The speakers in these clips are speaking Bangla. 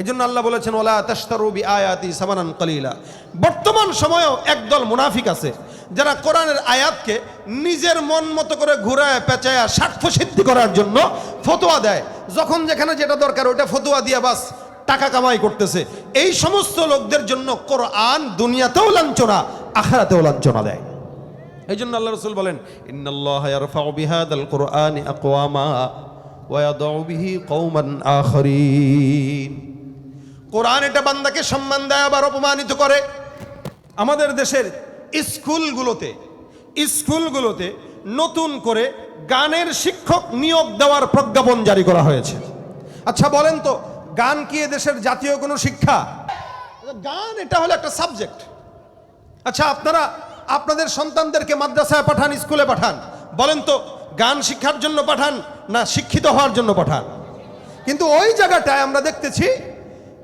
এই জন্য আল্লাহ বলেছেন ওলা তাস্তারুবি আয়াতি সামানান কলিলা। বর্তমান সময়েও একদল মুনাফিক আছে, যারা কোরআনের আয়াতকে নিজের মন মতো করে ঘুরায়, পেঁচায় স্বার্থ সিদ্ধি করার জন্য ফতোয়া দেয়। যখন যেখানে যেটা দরকার ওটা ফতোয়া দিয়ে বাস, টাকা কামাই করতেছে। এই সমস্ত লোকদের জন্য কোরআন দুনিয়াতেও লাঞ্ছনা, আখারাতেও লাঞ্ছনা দেয়। এই জন্য আল্লাহ রসুল বলেন বিহাদাল কুরআনি এটা বান্দাকে সম্মান দেয়, আবার অপমানিত করে। আমাদের দেশের স্কুলগুলোতে স্কুলগুলোতে নতুন করে গানের শিক্ষক নিয়োগ দেওয়ার প্রজ্ঞাপন জারি করা হয়েছে। আচ্ছা বলেন তো, গান কি দেশের জাতীয় কোনো শিক্ষা? গান এটা হলো একটা সাবজেক্ট। আচ্ছা আপনারা, আপনাদের সন্তানদেরকে মাদ্রাসায় পাঠান, স্কুলে পাঠান। বলেন তো, গান শিক্ষার জন্য পাঠান না শিক্ষিত হওয়ার জন্য পাঠান? কিন্তু ওই জায়গাটায় আমরা দেখতেছি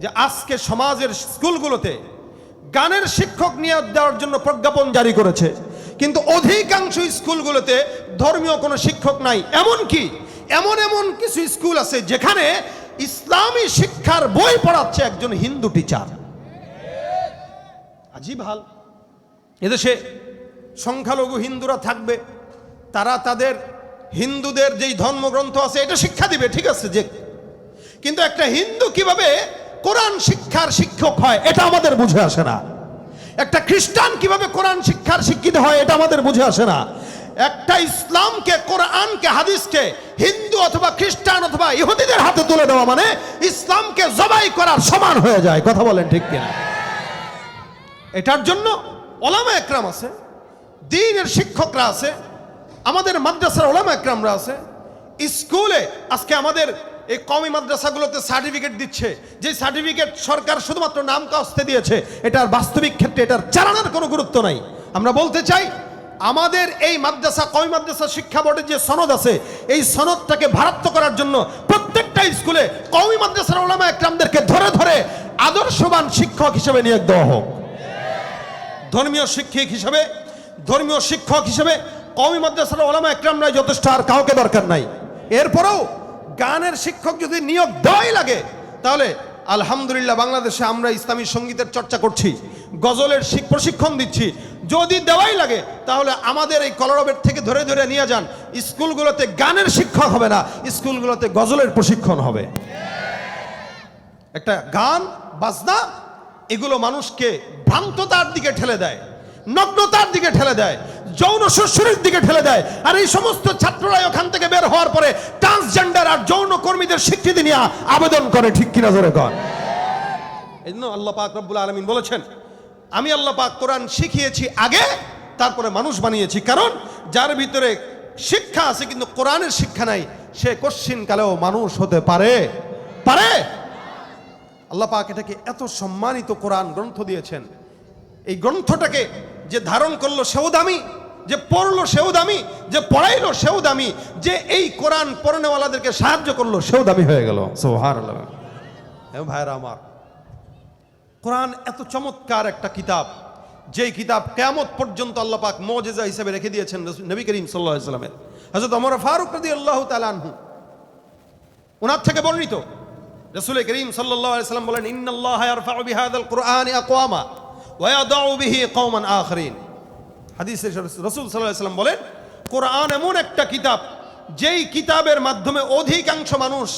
যে আজকে সমাজের স্কুলগুলোতে গানের শিক্ষক নিয়োগ দেওয়ার জন্য প্রজ্ঞাপন জারি করেছে। কিন্তু অধিকাংশ স্কুলগুলোতে ধর্মীয় কোনো শিক্ষক নাই। এমন কি? এমন এমন কিছু স্কুল আছে যেখানে ইসলামী শিক্ষার বই পড়াচ্ছে একজন হিন্দু টিচার আজীব হাল। এদেশে সংখ্যালঘু হিন্দুরা থাকবে। তারা তাদের হিন্দুদের যেই ধর্মগ্রন্থ আছে, এটা শিক্ষা দিবে, ঠিক আছে, যে কিন্তু একটা হিন্দু কীভাবে কোরআন শিক্ষার শিক্ষক হয়, এটা আমাদের বুঝে আসে না। একটা খ্রিস্টান কীভাবে কোরআন শিক্ষার শিক্ষিত হয়, এটা আমাদের বুঝে আসে না। একটা ইসলামকে, কোরআনকে, হাদিসকে, হিন্দু অথবা খ্রিস্টান অথবা ইহুদিদের হাতে তুলে দেওয়া মানে ইসলামকে জবাই করার সমান হয়ে যায়, কথা বলেন ঠিক কিনা। এটার জন্য ওলামা একরাম আছে, দিনের শিক্ষকরা আছে, আমাদের মাদ্রাসার ওলামা একরামরা আছে, স্কুলে আজকে আমাদের এই কমি মাদ্রাসাগুলোতে সার্টিফিকেট দিচ্ছে। যে সার্টিফিকেট সরকার শুধুমাত্র নাম কাস্তে দিয়েছে, এটার বাস্তবিক ক্ষেত্রে এটার চালানোর কোনো গুরুত্ব নাই। আমরা বলতে চাই, আমাদের এই মাদ্রাসা কমি মাদ্রাসা শিক্ষা বোর্ডের যে সনদ আছে, এই সনদটাকে ভারাত্ম করার জন্য প্রত্যেকটা স্কুলে কমি মাদ্রাসার ওলামা একরামদেরকে ধরে ধরে আদর্শবান শিক্ষক হিসেবে নিয়োগ দেওয়া হোক। ধর্মীয় শিক্ষক হিসেবে, ধর্মীয় শিক্ষক হিসেবে কমি মাদ্রাসার ওলামা একরামরাই যথেষ্ট আর কাউকে দরকার নাই। এরপরেও গানের শিক্ষক যদি নিয়োগ দেওয়াই লাগে, তাহলে আলহামদুলিল্লাহ বাংলাদেশে আমরা ইসলামী সঙ্গীতের চর্চা করছি, গজলের শিক- প্রশিক্ষণ দিচ্ছি। যদি দেওয়াই লাগে, তাহলে আমাদের এই কলরবের থেকে ধরে ধরে নিয়ে যান, স্কুলগুলোতে গানের শিক্ষক হবে না, স্কুলগুলোতে গজলের প্রশিক্ষণ হবে। একটা গান, বাজনা, এগুলো মানুষকে ভ্রান্ততার দিকে ঠেলে দেয়, নগ্নতার দিকে ঠেলে দেয়, যৌন শ্বশুরের দিকে ঠেলে দেয়, আর এই সমস্ত ছাত্ররাই ওখান থেকে বের হওয়ার পরে আর যৌন কর্মীদের স্বীকৃতি নিয়ে আবেদন করে, ঠিক কিনা ধরে কর এই জন্য আল্লাহ পাক রব্বুল আলমিন বলেছেন, আমি আল্লাহ পাক কোরআন শিখিয়েছি আগে, তারপরে মানুষ বানিয়েছি। কারণ যার ভিতরে শিক্ষা আছে, কিন্তু কোরআনের শিক্ষা নাই, সে কশ্চিন কালেও মানুষ হতে পারে। পারে? আল্লাহ পাক এটাকে এত সম্মানিত কোরআন গ্রন্থ দিয়েছেন। এই গ্রন্থটাকে যে ধারণ করল সেও দামি যে পড়ল সেও দামি, যে পড়াইলো সেও দামি, যে এই কোরআন পড়নেওয়ালাদেরকে সাহায্য করল সেও দামি হয়ে গেল। ভাইরা আমার, কোরআন এত চমৎকার একটা কিতাব, যেই কিতাব কেয়ামত পর্যন্ত আল্লাহ পাক মজেজা হিসেবে রেখে দিয়েছেন নবী করিম সাল্লাহ ইসলামের হজরত অমর ফারুক রদি আল্লাহ তালানহু ওনার থেকে বর্ণিত, রসুল করিম সাল্লাম বলেন বিহাদাল কুরআনি আকওয়ামা ওয়া ইয়াদাউ বিহি কওমান আখরিন। হাদিসে রসুল সাল্লাহ সাল্লাম বলেন, কোরআন এমন একটা কিতাব, যেই কিতাবের মাধ্যমে অধিকাংশ মানুষ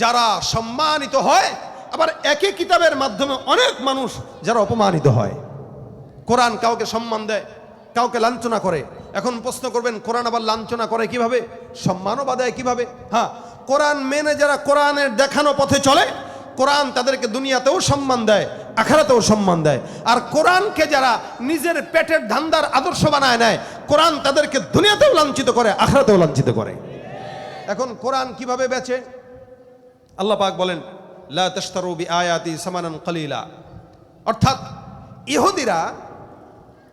যারা সম্মানিত হয়, আবার একই কিতাবের মাধ্যমে অনেক মানুষ যারা অপমানিত হয়। কোরআন কাউকে সম্মান দেয়, কাউকে লাঞ্ছনা করে। এখন প্রশ্ন করবেন, কোরআন আবার লাঞ্ছনা করে কীভাবে? সম্মানও বা দেয় কীভাবে? হ্যাঁ কোরআন মেনে যারা কোরআনের দেখানো পথে চলে, কোরআন তাদেরকে দুনিয়াতেও সম্মান দেয়। আখারাতেও সম্মান দেয়। আর কোরআনকে যারা নিজের পেটের ধান্দার আদর্শ বানায় নেয়, কোরআন তাদেরকে দুনিয়াতেও লাঞ্ছিত করে, আখারাতেও লাঞ্ছিত করে। এখন কোরআন কীভাবে বেচে? আল্লাহ পাক বলেন, লা তাশতারু বিআয়াতি সামানান কলিলা। অর্থাৎ ইহুদিরা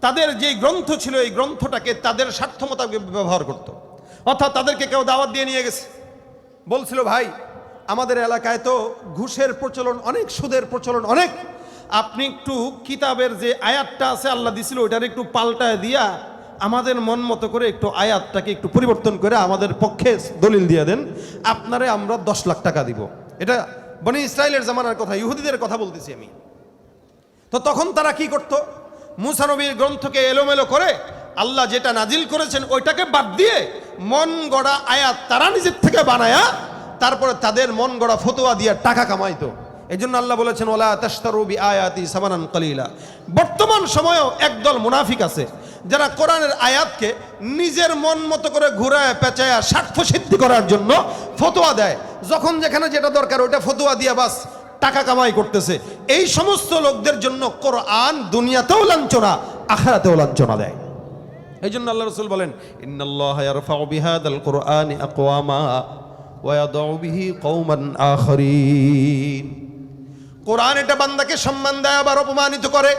তাদের যে গ্রন্থ ছিল, এই গ্রন্থটাকে তাদের স্বার্থ মোতাবেক ব্যবহার করত। অর্থাৎ তাদেরকে কেউ দাওয়াত দিয়ে নিয়ে গেছে। বলছিল, ভাই, আমাদের এলাকায় তো ঘুষের প্রচলন অনেক, সুদের প্রচলন অনেক। আপনি একটু কিতাবের যে আয়াতটা আছে, আল্লাহ দিছিল, ওইটার একটু পাল্টায় দিয়া আমাদের মন মতো করে একটু আয়াতটাকে একটু পরিবর্তন করে আমাদের পক্ষে দলিল দিয়ে দেন, আপনারে আমরা দশ লাখ টাকা দিব। এটা বনি ইসরায়েলের জামানার কথা, ইহুদিদের কথা বলতেছি আমি। তো তখন তারা কি করত? মুসানবীর গ্রন্থকে এলোমেলো করে আল্লাহ যেটা নাজিল করেছেন, ওইটাকে বাদ দিয়ে মন গড়া আয়াত তারা নিজের থেকে বানায়া, তারপরে তাদের মন গড়া ফতোয়া দিয়ে টাকা কামাইতো। এই জন্য আল্লাহ বলেছেন ওলা তাস্তারুবি আয়াতি সামানান কলিলা। বর্তমান সময়েও একদল মুনাফিক আছে, যারা কোরআনের আয়াতকে নিজের মন মতো করে ঘুরায়, পেঁচায়া স্বার্থ সিদ্ধি করার জন্য ফতোয়া দেয়। যখন যেখানে যেটা দরকার ওটা ফতোয়া দিয়ে বাস, টাকা কামাই করতেছে। এই সমস্ত লোকদের জন্য কোরআন দুনিয়াতেও লাঞ্ছনা, আখারাতেও লাঞ্ছনা দেয়। এই জন্য আল্লাহ রসুল বলেন বিহাদাল কোরআনি আকওয়ামা ওয়া ইয়াদাউ বিহি কওমান আখারিন। কোরআন এটা বান্দাকে সম্মান দেয় আবার অপমানিত করে।